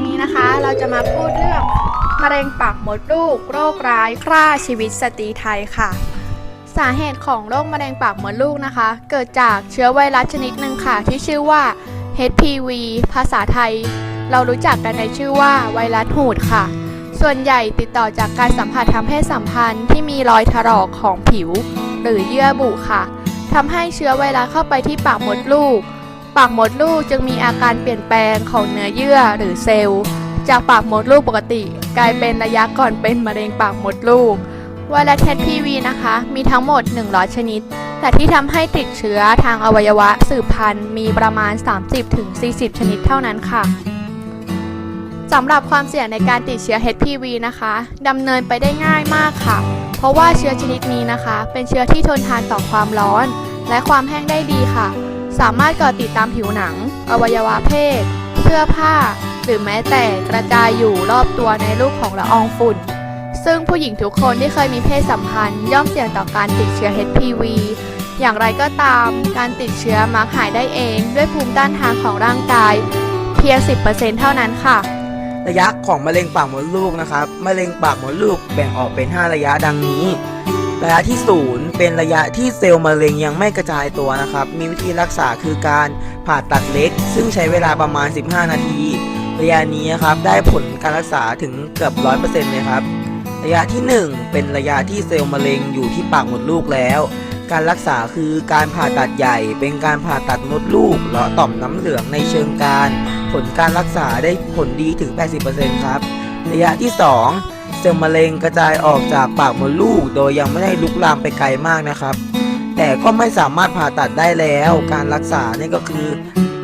วันนี้นะคะเราจะมาพูดเรื่องมะเร็งปากมดลูก โรคร้ายฆ่าชีวิตสตรีไทยค่ะ สาเหตุของโรคมะเร็งปากมดลูกนะคะ เกิดจากเชื้อไวรัสชนิดหนึ่งค่ะ ที่ชื่อว่า HPV ภาษาไทย เรารู้จักกันในชื่อว่าไวรัสหูดค่ะ ส่วนใหญ่ติดต่อจากการสัมผัสทางเพศสัมพันธ์ที่มีรอยถลอกของผิว หรือเยื่อบุค่ะทำให้เชื้อไวรัสเข้าไปที่ปากมดลูกากมดลูกจึงมีอาการเปลี่ยนแปลงของเนื้อเยื่อหรือเซลล์ จากปากมดลูกปกติ กลายเป็นระยะก่อนเป็นมะเร็งปากมดลูกไวรัส HPV นะคะ มีทั้งหมด 100 ชนิด แต่ที่ทำให้ติดเชื้อทางอวัยวะสืบพันธุ์มีประมาณ 30-40 ชนิดเท่านั้นค่ะสำหรับความเสี่ยงในการติดเชื้อ HPV นะคะดำเนินไปได้ง่ายมากค่ะ เพราะว่าเชื้อชนิดนี้นะคะ เป็นเชื้อที่ทนทานต่อความร้อน และความแห้งได้ดีค่ะ สามารถเกาะติดตามผิวหนัง อวัยวะเพศ เสื้อผ้า หรือแม้แต่กระจายอยู่รอบตัวในรูปของละอองฝุ่น ซึ่งผู้หญิงทุกคนที่เคยมีเพศสัมพันธ์ย่อมเสี่ยงต่อการติดเชื้อ HPV อย่างไรก็ตาม การติดเชื้อมักหายได้เองด้วยภูมิต้านทานของร่างกาย เพียง 10%เท่านั้นค่ะ ระยะของมะเร็งปากมดลูกนะครับ มะเร็งปากมดลูกแบ่งออกเป็น 5 ระยะดังนี้ ระยะที่ 0 เป็นระยะที่เซลล์มะเร็งยังไม่กระจายตัวนะครับ มีวิธีรักษาคือการผ่าตัดเล็ก ซึ่งใช้เวลาประมาณ 15 นาที ระยะนี้ครับได้ผลการรักษาถึงเกือบ 100%เลยครับ ระยะที่ 1 เป็นระยะที่เซลล์มะเร็งอยู่ที่ปากมดลูกแล้ว การรักษาคือการผ่าตัดใหญ่ เป็นการผ่าตัดมดลูกเลาะต่อมน้ำเหลืองในเชิงการ ผลการรักษาได้ผลดีถึง 80%ครับ ระยะที่ 2 เซลล์มะเร็งกระจายออกจากปากมดลูก โดยยังไม่ได้ลุกลามไปไกลมากนะครับ แต่ก็ไม่สามารถผ่าตัดได้แล้ว การรักษาเนี่ยก็คือ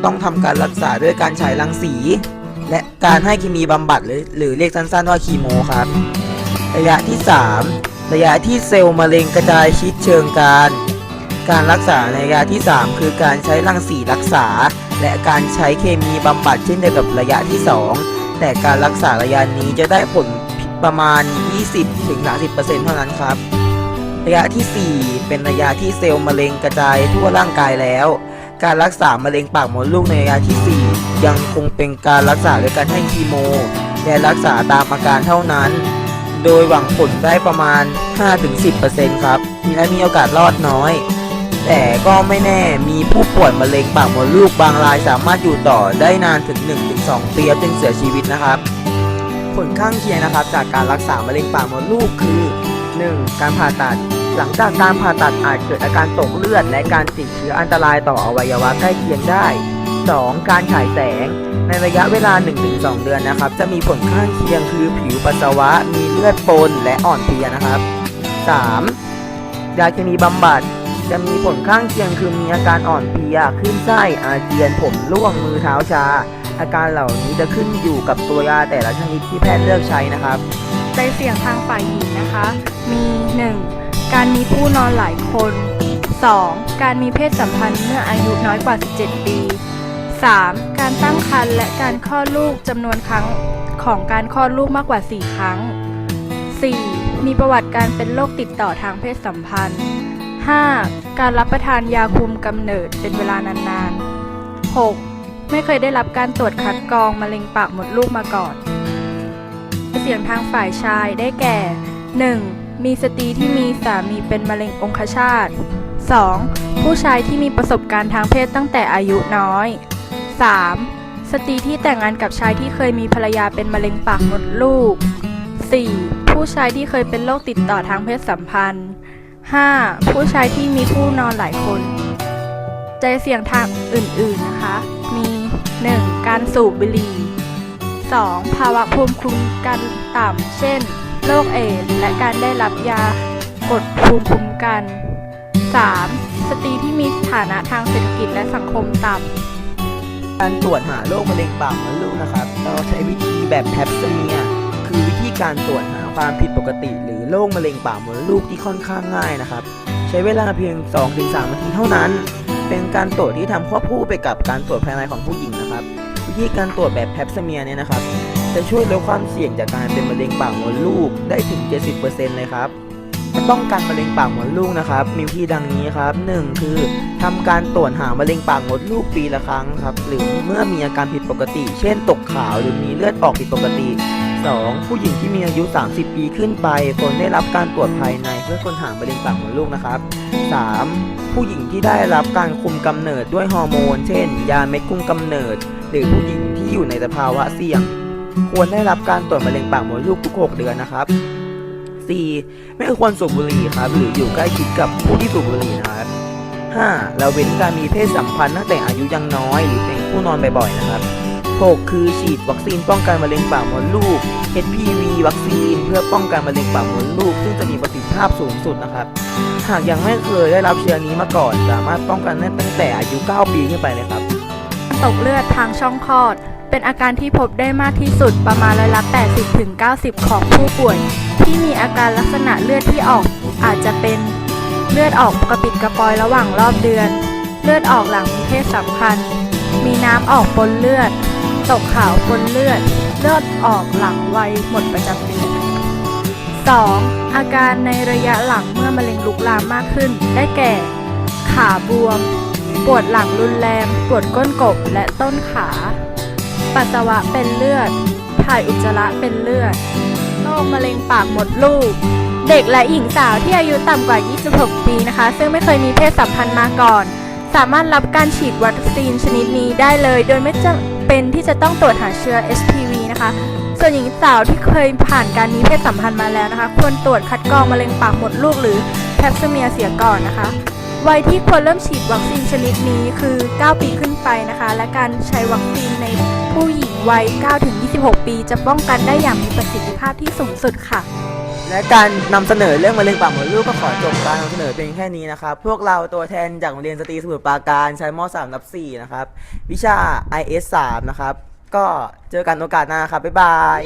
ต้องทำการรักษาด้วยการฉายรังสี และการให้เคมีบำบัดหรือหรือเรียกสั้นๆว่าคีโมครับระยะที่ 3 ระยะที่เซลล์มะเร็งกระจายชิดเชิงการ การรักษาในระยะที่ 3 คือการใช้รังสีรักษา และการใช้เคมีบำบัดเช่นเดียวกับระยะที่ 2 แต่การรักษาระยะนี้จะได้ผล ประมาณ 20-30%เท่านั้นครับ ระยะทีสี่ 4 เป็นระยะที่เซลล์มะเร็งกระจายทั่วร่างกายแล้ว การรักษามะเร็งปากมดลูกในระยะทีสี่ 4 ยังคงเป็นการรักษาโดยการให้คีโม และรักษาตามอาการเท่านั้น โดยหวังผลได้ประมาณ 5-10%ครับและมีโอกาสรอดน้อยแต่ก็ไม่แน่มีผู้ป่วยมะเร็งปากมดลูกบางรายสามารถอยู่ต่อได้นานถึง 1-2 ปีจนเสียชีวิตนะครับ ผลข้างเคียงนะครับ จากการรักษามะเร็งปากมดลูกคือ 1. การผ่าตัด หลังจากการผ่าตัดอาจเกิดอาการตกเลือด และการติดเชื้ออันตรายต่ออวัยวะใกล้เคียงได้ 2. การฉายแสง ในระยะเวลา 1-2 เดือนนะครับ จะมีผลข้างเคียงคือผิวปัสสาวะ มีเลือดปนและอ่อนเพลียนะครับ 3. ยาเคมีบำบัดจะมีผลข้างเคียงคือมีอาการอ่อนเพลียขึ้นไส้อาเจียนผมร่วงมือเท้าชา อาการเหล่านี้จะขึ้นอยู่กับตัวยาแต่ละชนิดที่แพทย์เลือกใช้นะครับ ใจเสี่ยงทางฝ่ายหญิงนะคะ มี 1. การมีผู้นอนหลายคน 2. การมีเพศสัมพันธ์เมื่ออายุน้อยกว่า 17 ปี 3. การตั้งครรภ์และการคลอดลูกจำนวนครั้งของการคลอดลูกมากกว่า 4 ครั้ง 4. มีประวัติการเป็นโรคติดต่อทางเพศสัมพันธ์ 5. การรับประทานยาคุมกำเนิดเป็นเวลานานๆ 6. ไม่เคยได้รับการตรวจคัดกรองมะเร็งปากมดลูกมาก่อน เสี่ยงทางฝ่ายชายได้แก่ 1. มีสตรีที่มีสามีเป็นมะเร็งองคชาต 2. ผู้ชายที่มีประสบการณ์ทางเพศตั้งแต่อายุน้อย 3. สตรีที่แต่งงานกับชายที่เคยมีภรรยาเป็นมะเร็งปากมดลูก 4. ผู้ชายที่เคยเป็นโรคติดต่อทางเพศสัมพันธ์ 5. ผู้ชายที่มีผู้นอนหลายคน ใจเสี่ยงทางอื่นๆนะคะ 1. การสูบบุหรี่ 2. ภาวะภูมิคุ้มกันต่ำ เช่น โรคเอดส์และการได้รับยากดภูมิคุ้มกัน 3. สตรีที่มีฐานะทางเศรษฐกิจและสังคมต่ำ การตรวจหาโรคมะเร็งปากมดลูกนะครับ เราใช้วิธีแบบแพปสเมีย คือวิธีการตรวจหาความผิดปกติ หรือโรคมะเร็งปากมดลูกที่ค่อนข้างง่ายนะครับ ใช้เวลาเพียง 2-3นาทีเท่านั้น เป็นการตรวจที่ทำควบคู่ไปกับการตรวจภายในของผู้หญิงนะครับ วิธีการตรวจแบบแพปสเมียเนี่ยนะครับ จะช่วยลดความเสี่ยงจากการเป็นมะเร็งปากมดลูกได้ถึง 70%เลยครับป้องกันมะเร็งปากมดลูกนะครับ มีวิธีดังนี้ครับ 1 คือทำการตรวจหามะเร็งปากมดลูกปีละครั้งครับ หรือเมื่อมีอาการผิดปกติ เช่นตกขาวหรือมีเลือดออกผิดปกติ 2. ผู้หญิงที่มีอายุ 30 ปีขึ้นไปควรได้รับการตรวจภายในเพื่อค้นหามะเร็งปากมดลูกนะครับ 3. ผู้หญิงที่ได้รับการคุมกำเนิดด้วยฮอร์โมน เช่น ยาเม็ดคุมกำเนิด หรือผู้หญิงที่อยู่ในสภาวะเสี่ยง ควรได้รับการตรวจมะเร็งปากมดลูกทุก 6 เดือนนะครับ 4. ไม่ควรสูบบุหรี่ครับ หรืออยู่ใกล้ชิดกับผู้ที่สูบบุหรี่นะครับ 5. เราเว้นการมีเพศสัมพันธ์ตั้งแต่อายุยังน้อย หรือเป็นผู้นอนบ่อยๆนะครับ 6. คือฉีดวัคซีนป้องกันมะเร็งปากมดลูก HPV วัคซีนเพื่อป้องกันมะเร็งปากมดลูก ซึ่งจะมีประสิทธิภาพสูงสุดนะครับ หากยังไม่เคยได้รับเชื้อนี้มาก่อน สามารถป้องกันได้ตั้งแต่อายุ 9 ปีขึ้นไปเลยครับ ตกเลือดทางช่องคลอด เป็นอาการที่พบได้มากที่สุดประมาณร้อยละ 80-90 ของผู้ป่วย ที่มีอาการลักษณะเลือดที่ออกอาจจะเป็นเลือดออกกระปิดกระปอยระหว่างรอบเดือน เลือดออกหลังมีเพศสัมพันธ์ มีน้ำออกปนเลือด ตกขาวปนเลือด เลือดออกหลังวัยหมดประจำเดือน 2. อาการในระยะหลังเมื่อมะเร็งลุกลามมากขึ้น ได้แก่ ขาบวม ปวดหลังรุนแรง ปวดก้นกบและต้นขา ปัสสาวะเป็นเลือด ถ่ายอุจจาระเป็นเลือด โรคมะเร็งปากมดลูก เด็กและหญิงสาวที่อายุต่ำกว่า 26 ปีนะคะ ซึ่งไม่เคยมีเพศสัมพันธ์มาก่อน สามารถรับการฉีดวัคซีนชนิดนี้ได้เลย โดยไม่จำ เป็นที่จะต้องตรวจหาเชื้อ HPV นะคะ ส่วนหญิงสาวที่เคยผ่านการมีเพศสัมพันธ์มาแล้วนะคะ ควรตรวจคัดกรองมะเร็งปากมดลูกหรือแพปซเมียเสียก่อนนะคะวัยที่ควรเริ่มฉีดวัคซีนชนิดนี้คือ 9 ปีขึ้นไปนะคะ และการใช้วัคซีนในผู้หญิงวัย 9-26 ปี จะป้องกันได้อย่างมีประสิทธิภาพที่สูงสุดค่ะ และการนำเสนอเรื่องมะเร็งปากมดลูกก็ขอจบการนำเสนอเพียงแค่นี้นะครับ พวกเราตัวแทนจากโรงเรียนสตรีสมุทรปราการชั้นม 3 รับ4นะครับ วิชา IS 3นะครับ ก็เจอกันโอกาสหน้าครับ บ๊ายบาย